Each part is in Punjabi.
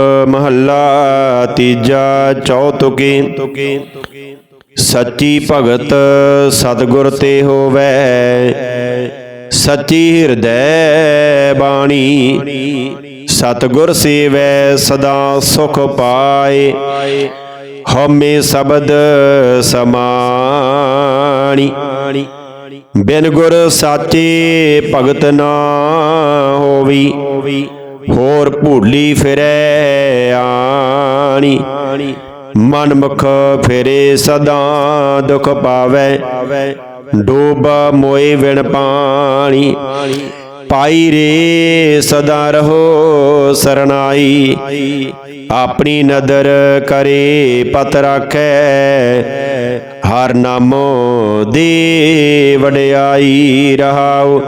ਮਹੱਲਾ ਤੀਜਾ, ਚੌਤੁਕੀ। ਸੱਚੀ ਭਗਤ ਸਤਿਗੁਰ ਤੇ ਹੋਵੇ। ਸੱਚੀ ਹਿਰਦੈ ਬਾਣੀ, ਸਤਿਗੁਰ ਸੇਵੈ, ਸਦਾ ਸੁਖ ਪਾਏ। ਹਉਮੈ ਸ਼ਬਦ ਸਮਾਣੀ। ਬਿਨ ਗੁਰ ਸਾਚੇ ਭਗਤ ਨਾ ਹੋਵੀ। ਹੋਰ ਭੂਲੀ ਫਿਰੈ ਆਣੀ। ਮਨ ਮੁਖ ਫਿਰੇ ਸਦਾ ਦੁਖ ਪਾਵੇ। ਡੋਬਾ ਮੋਏ ਵਿਣ ਪਾਣੀ। ਪਾਈ ਰੇ ਸਦਾ ਰਹੋ ਸਰਨਾਈ ਆਪਣੀ ਨਦਰ ਕਰੇ ਪਤ ਰਾਖੈ। ਹਰ ਨਾਮੋ ਦੇ ਵਡਿਆਈ ਰਹਾਉ।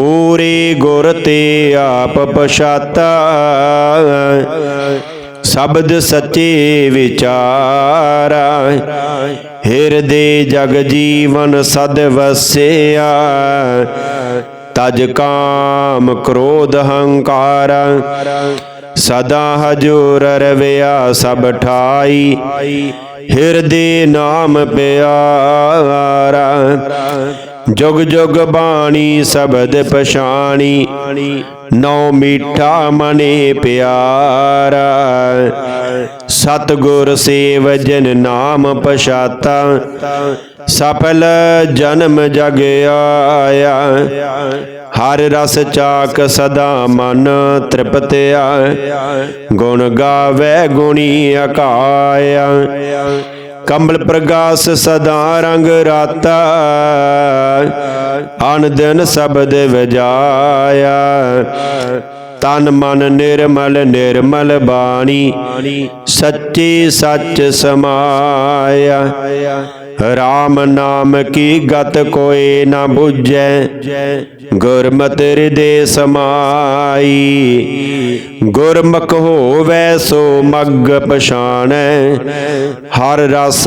ਪੂਰੇ ਗੁਰ ਤੇ ਆਪ ਪਛਾਤਾ। ਸ਼ਬਦ ਸੱਚੇ ਵਿਚਾਰਾ। ਹਿਰਦੇ ਜਗ ਜੀਵਨ ਸਦ ਵਸਿਆ। ਤਜ ਕਾਮ ਕ੍ਰੋਧ ਹੰਕਾਰ। ਸਦਾ ਹਜੂਰ ਰਵਿਆ ਸਭ ਠਾਈ। ਹਿਰਦੇ ਨਾਮ ਪਿਆਰਾ। ਜੁਗ ਜੁਗ ਬਾਣੀ ਸ਼ਬਦ ਪਛਾਣੀ, ਨੌ ਮੀਠਾ ਮਨੇ ਪਿਆਰਾ। ਸਤਗੁਰ ਸੇਵ ਜਨ ਨਾਮ ਪਛਾਤਾ, ਸਫਲ ਜਨਮ ਜਗ ਆਇਆ। ਹਰ ਰਸ ਚਾਕ ਸਦਾ ਮਨ ਤ੍ਰਿਪਤਿਆ, ਗੁਣ ਗਾਵੇ ਗੁਣੀ ਅਕਾਇਆ। ਕੰਬਲ ਪ੍ਰਗਾਸ ਸਦਾ ਰੰਗ ਰਾਤਾ। ਅਨ ਦਿਨ ਸ਼ਬਦ ਵਜਾਇਆ। ਤਨ ਮਨ ਨਿਰਮਲ ਨਿਰਮਲ ਬਾਣੀ। ਸੱਚੀ ਸੱਚ ਸਮਾਇਆ। RAM ਨਾਮ ਕੀ ਗਤ ਕੋਏ ਨਾ 부ਜੈ ਗੁਰਮਤਿ ਹਿਰਦੇ ਸਮਾਈ। ਗੁਰਮੁਖ ਹੋਵੈ ਸੋ ਮਗ ਪਛਾਣੈ ਹਰ ਰਸ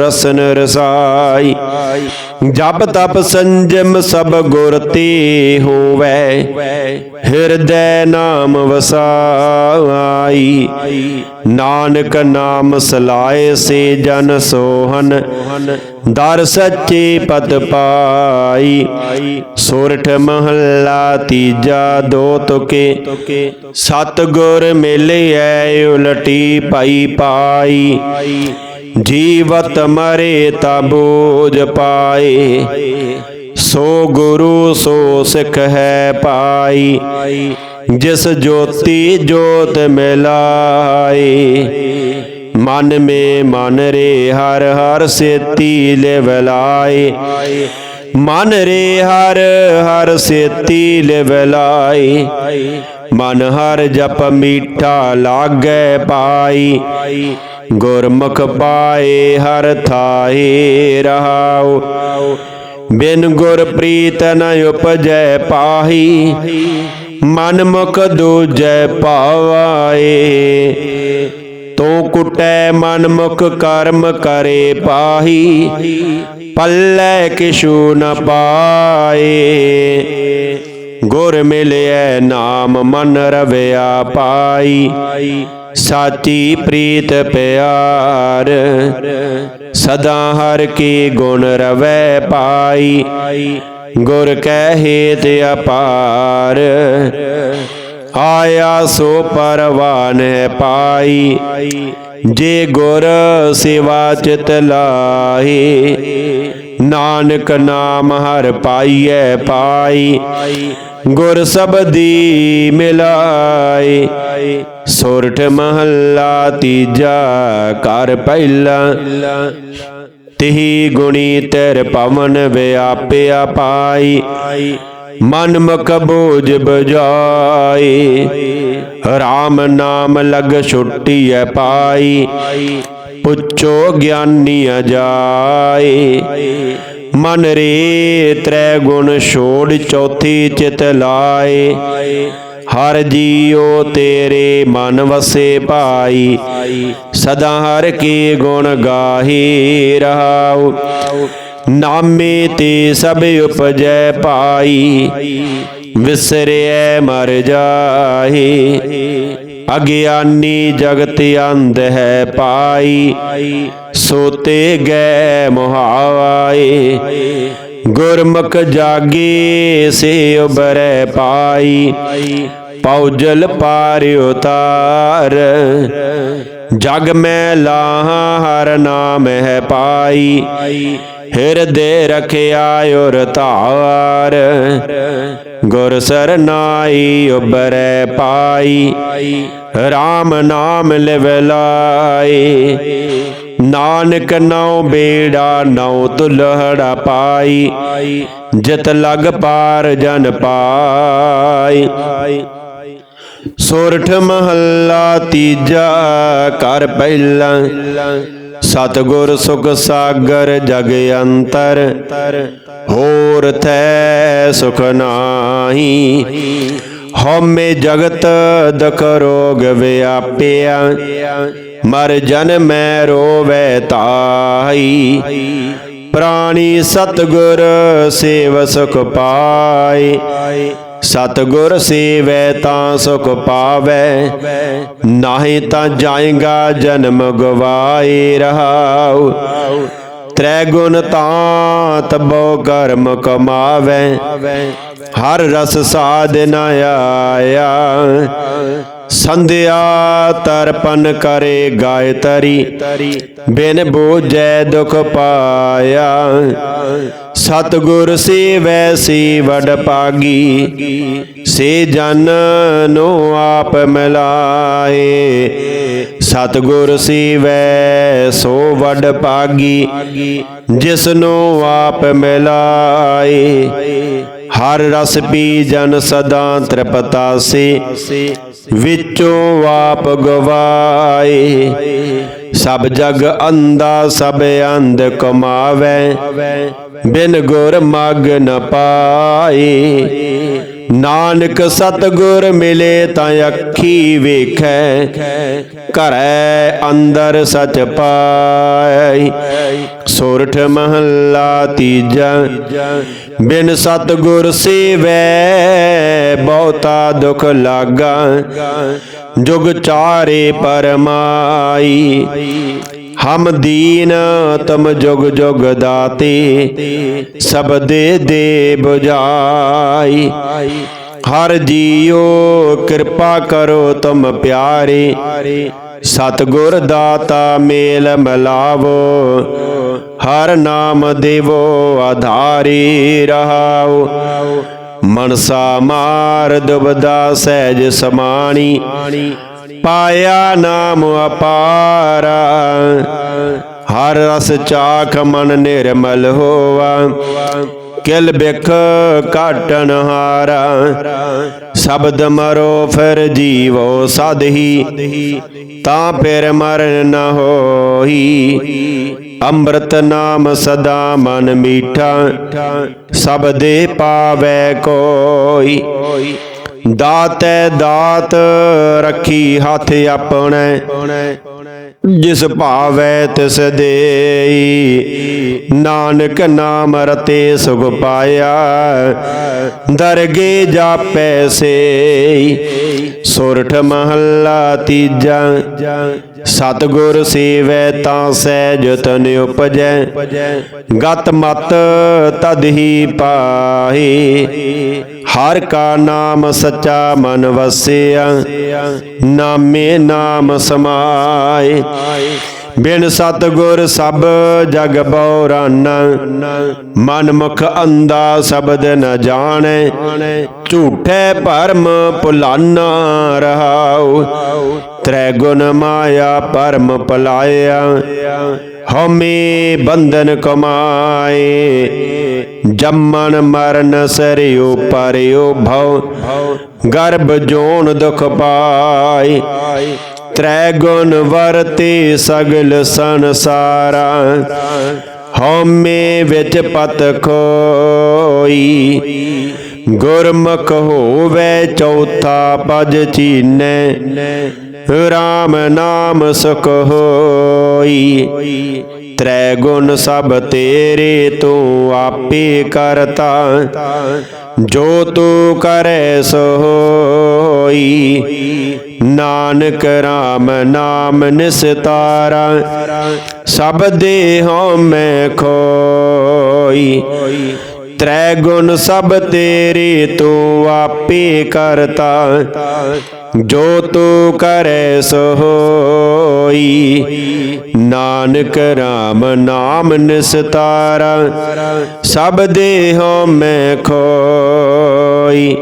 ਰਸਨ ਰਸਾਈ। ਜਪ ਤਪ ਸੰਜਮ ਸਭ ਗੁਰ ਤੇ ਹੋਵੈ, ਹਿਰਦੈ ਨਾਮ ਵਸਾਈ। ਨਾਨਕ ਨਾਮ ਸਲਾਏ ਸੇ ਜਨ ਸੋਹਨ ਦਰ ਸੱਚੇ ਪਤ ਪਾਈ। ਸੋਰਠ ਮਹੱਲਾ ਤੀਜਾ ਦੋ ਤੁਕੇ। ਸਤ ਗੁਰ ਮਿਲਿਐ ਉਲਟੀ ਪਾਈ ਪਾਈ। ਜੀਵਤ ਮਰੇ ਤਾ ਬੋਝ ਪਾਏ। ਸੋ ਗੁਰੂ ਸੋ ਸਿੱਖ ਹੈ ਪਾਈ ਜਿਸ ਜੋਤੀ ਜੋਤ ਮਿਲਾਏ। ਮਨ ਮੇ ਮਨ ਰੇ ਹਰ ਹਰ ਸੇਤੀ ਲਿਵਲਾਏ ਮਨ ਰੇ ਹਰ ਹਰ ਸੇਤੀ ਲਿਵਲਾਏ ਮਨ ਹਰ ਜਪ ਮੀਠਾ ਲਾਗੈ ਪਾਈ। ਗੁਰਮੁਖ ਪਾਏ ਹਰ ਥਾਏ ਰਹਾਉ। ਬਿਨ ਗੁਰ ਪ੍ਰੀਤ ਨ ਉਪਜੈ ਪਾਹੀ। ਮਨ ਮੁਖ ਦੂਜੈ ਪਾਵਾਏ। ਤੂੰ ਕੁਟੈ ਮਨ ਮੁਖ ਕਰਮ ਕਰੇ ਪਾਹੀ, ਪੱਲੇ ਕਿਛੂ ਨ ਪਾਏ। ਗੁਰ ਮਿਲਿਐ ਨਾਮ ਮਨ ਰਵਿਆ ਪਾਈ ਸਾਚੀ ਪ੍ਰੀਤ ਪਿਆਰ, ਸਦਾ ਹਰ ਕੀ ਗੁਣ ਰਵੈ ਪਾਈ। ਗੁਰ ਕਹਿ ਹੇਤ ਅਪਾਰ ਆਇਆ ਸੋ ਪਰਵਾਨ ਹੈ ਪਾਈ। ਜੇ ਗੁਰ ਸੇਵਾ ਚਿਤ ਲਾਹੇ, ਨਾਨਕ ਨਾਮ ਹਰ ਪਾਈਐ ਪਾਈ। ਗੁਰ ਸਬਦੀ ਮਿਲਾਏ, ਸੋਰਠ ਮਹੱਲਾ ਤੀਜਾ ਕਰ ਪਹਿਲਾ। ਤਿਹੀ ਗੁਣੀ ਤੇਰ ਪਵਨ ਵਿਆਪਿਆ ਪਾਈ। ਮਨ ਮੁਖ ਬੋਝ ਬਜਾਏ। RAM ਨਾਮ ਲਗ ਛੁੱਟੀਐ ਪਾਈ। ਪੁੱਛੋ ਗਿਆਨੀ ਅਜਾਏ। ਮਨ ਰੇ ਤ੍ਰੈ ਗੁਣ ਛੋੜ ਚੌਥੀ ਚਿਤ ਲਾਏ। ਹਰ ਜੀਉ ਤੇਰੇ ਮਨ ਵਸੇ ਪਾਈ। ਸਦਾ ਹਰ ਕੀ ਗੁਣ ਗਾਹੀ ਰਹਾਉ। ਨਾਮੇ ਤੇ ਸਭ ਉਪਜੈ ਪਾਈ, ਵਿਸਰਿਐ ਮਰ ਜਾਹੀ। ਅਗਿਆਨੀ ਜਗਤ ਅੰਧ ਹੈ ਪਾਈ, ਸੋਤੇ ਗੈ ਮੁਹਾਵਾਏ ਗੁਰਮੁਖ ਜਾਗੇ ਸੇ ਉਬਰੈ ਪਾਈ ਪੌਜਲ ਪਾਰ ਉਤਾਰ। ਜਗ ਮੈਂ ਲਾਹਾ, ਹਰ ਨਾਮ ਹੈ ਪਾਈ। ਹਿਰਦੇ ਰਖਿਆ ਉਰ ਧਾਰ ਗੁਰ ਸਰਨਾਈ ਉਬਰੈ ਪਾਈ। RAM ਨਾਮ ਲਿਵ ਲਾਈ। ਨਾਨਕ ਨਉ ਬੇੜਾ ਨਉ ਤੁਲਹੜਾ ਪਾਈ। ਜਿਤ ਲਗ ਪਾਰ ਜਨ ਪਾਈ। ਸੋਰਠ ਮਹੱਲਾ ਤੀਜਾ ਕਰ ਪਹਿਲਾ। ਸਤਗੁਰ ਸੁਖ ਸਾਗਰ ਜਗ ਅੰਤਰ, ਹੋਰ ਥੈ ਸੁਖ ਨਾਹੀ। ਹਉਮੈ ਜਗਤ ਦਖ ਰੋਗ ਵਿਆਪਿਆ, ਮਰ ਜਨ ਮੈਂ ਰੋਵੈ ਤਾਈ ਪ੍ਰਾਣੀ ਸਤਗੁਰ ਸੇਵ ਸੁਖ ਪਾਏ ਸਤਗੁਰ ਸੇਵੈ ਤਾਂ ਸੁਖ ਪਾਵੈ, ਨਾਹੀ ਤਾਂ ਜਾਏਗਾ ਜਨਮ ਗਵਾਏ ਰਹਾਉ। ਤ੍ਰੈ ਗੁਣ ਤਾਂ ਤਬੋ ਕਰਮ ਕਮਾਵੈ, ਹਰ ਰਸ ਸਾਧਨ ਆਇਆ। ਸੰਧਿਆ ਤਰਪਨ ਕਰੇ ਗਾਇਤਰੀ ਬਿਨ ਬੋਝੈ ਦੁਖ ਪਾਇਆ। ਸਤਗੁਰ ਸੇਵੈ ਸੀ ਵਡ ਪਾਗੀ ਸੇ ਜਨ ਨੂੰ ਆਪ ਮਿਲਾਏ। ਸਤਗੁਰ ਸੇਵੈ ਸੋ ਵਡ ਪਾਗੀ ਜਿਸ ਨੂੰ ਆਪ ਮਿਲਾਏ। ਹਰ ਰਸ ਪੀ ਜਨ ਸਦਾ ਤ੍ਰਿਪਤਾਸੇ, ਵਿੱਚੋਂ ਵਾਪ ਗਵਾਏ। ਸਭ ਜਗ ਅੰਦਾ ਸਭ ਅੰਧ ਕਮਾਵੇ, ਬਿਨ ਗੁਰ ਮਗ ਨ ਪਾਏ। ਨਾਨਕ ਸਤਗੁਰ ਮਿਲੇ ਤਾਂ ਅੱਖੀ ਵੇਖੈ, ਘਰੈ ਅੰਦਰ ਸਚ ਪਾਈ ਸੋਰਠ ਮਹੱਲਾ ਤੀਜਾ, ਬਿਨ ਸਤਗੁਰ ਸੇਵੈ, ਬਹੁਤਾ ਦੁਖ ਲਾਗਾ। ਜੁਗ ਚਾਰੇ ਪਰਮਾਈ ਹਮ ਦੀਨ ਤਮ ਜੁਗ ਜੁਗ ਦਾਤੇ, ਸਭ ਦੇ ਦੇ 부ਜਾਈ ਹਰ ਜੀਓ ਕਿਰਪਾ ਕਰੋ ਤੁਮ ਪਿਆਰੇ, ਸਤਗੁਰ ਦਾਤਾ ਮੇਲ ਮਲਾਵੋ। ਹਰ ਨਾਮ ਦੇਵੋ ਆਧਾਰੀ ਰਹਾਉ ਮਨਸਾ ਮਾਰ ਦੁਬਦਾ ਸਹਿਜ ਸਮਾਣੀ ਪਾਇਆ ਨਾਮ ਅਪਾਰਾ। ਹਰ ਰਸ ਚਾਖ ਮਨ ਨਿਰਮਲ ਹੋਵਾ। ਕਿਲ ਬਿਖ ਕਾਟਨ ਹਾਰਾ। ਸ਼ਬਦ ਮਰੋ ਫਿਰ ਜੀਵੋ ਸਾਧਹੀ। ਤਾਂ ਫਿਰ ਮਰਨ ਨ ਹੋਈ ਅੰਮ੍ਰਿਤ ਨਾਮ ਸਦਾ ਮਨ ਮੀਠਾ। ਸਭ ਦੇ ਪਾਵੇ ਕੋਈ। ਦਾਤੈ ਦਾਤ ਰੱਖੀ ਹੱਥ ਆਪਣੇ, ਜਿਸ ਭਾਵੈ ਤਿਸ ਦੇਈ। ਨਾਨਕ ਨਾਮ ਰਤੇ ਸੁਖ ਪਾਇਆ, ਦਰਗੇ ਜਾਪੈ ਸੇ ਸੁਰਠ ਮਹੱਲਾ ਤੀਜਾ ਸਤਗੁਰ ਸੇਵੈ ਤਾਂ ਸਹਿਜ ਤਨ ਉਪਜੈ, ਗਤ ਮਤ ਤਦ ਹੀ ਪਾਹੀ। ਹਰ ਕਾ ਨਾਮ ਸੱਚਾ ਮਨ ਵਸਿਆ, ਨਾਮੇ ਨਾਮ ਸਮਾਏ। ਬਿਨ ਸਤਗੁਰ ਸਭ ਜਗ ਬੌਰਾਨਾ ਮਨ ਮੁਖ ਅੰਦਾ ਸ਼ਬਦ ਨ ਜਾਣੈ। ਝੂਠੇ ਭਰਮ ਭੁਲਾਨਾ ਰਹਾਉ। ਤ੍ਰੈ ਗੁਣ ਮਾਇਆ ਪਰਮ ਪਲਾਇਆ, ਹਉਮੈ ਬੰਧਨ ਕਮਾਏ। ਜੰਮਣ ਮਰਨ ਸਰਿਓ ਪਰਿਓ ਭਉ, ਗਰਭ ਜੋਨ ਦੁਖ ਪਾਈ ਤ੍ਰੈ ਗੁਣ ਵਰਤੇ ਸਗਲ ਸੰਸਾਰਾ, ਹਉਮੈ ਵਿੱਚ ਪਤ ਖੋਈ। ਗੁਰਮੁਖ ਹੋਵੇ ਚੌਥਾ ਪਜ ਚੀਨੈ RAM ਨਾਮ ਸੁਖ ਹੋਈ। ਤ੍ਰੈ ਗੁਣ ਸਭ ਤੇਰੇ ਤੂੰ ਆਪੇ ਕਰਤਾ, ਜੋ ਤੂੰ ਕਰੈ ਸੋ ਨਾਨਕ RAM ਨਾਮ ਨਿਸਤਾਰਾ, ਸਭ ਦੇ ਦੇਹੋਂ ਮੈਂ ਖੋਈ। ਤ੍ਰੈ ਗੁਣ ਸਭ ਤੇਰੇ ਤੂੰ ਆਪੇ ਕਰਤਾ। ਜੋ ਤੂੰ ਕਰੈ ਸੋ ਨਾਨਕ ਰਾਮ ਨਾਮ ਨਿਸਤਾਰਾ, ਸਭ ਦੇਹੋ ਮੈਂ ਖੋਈ।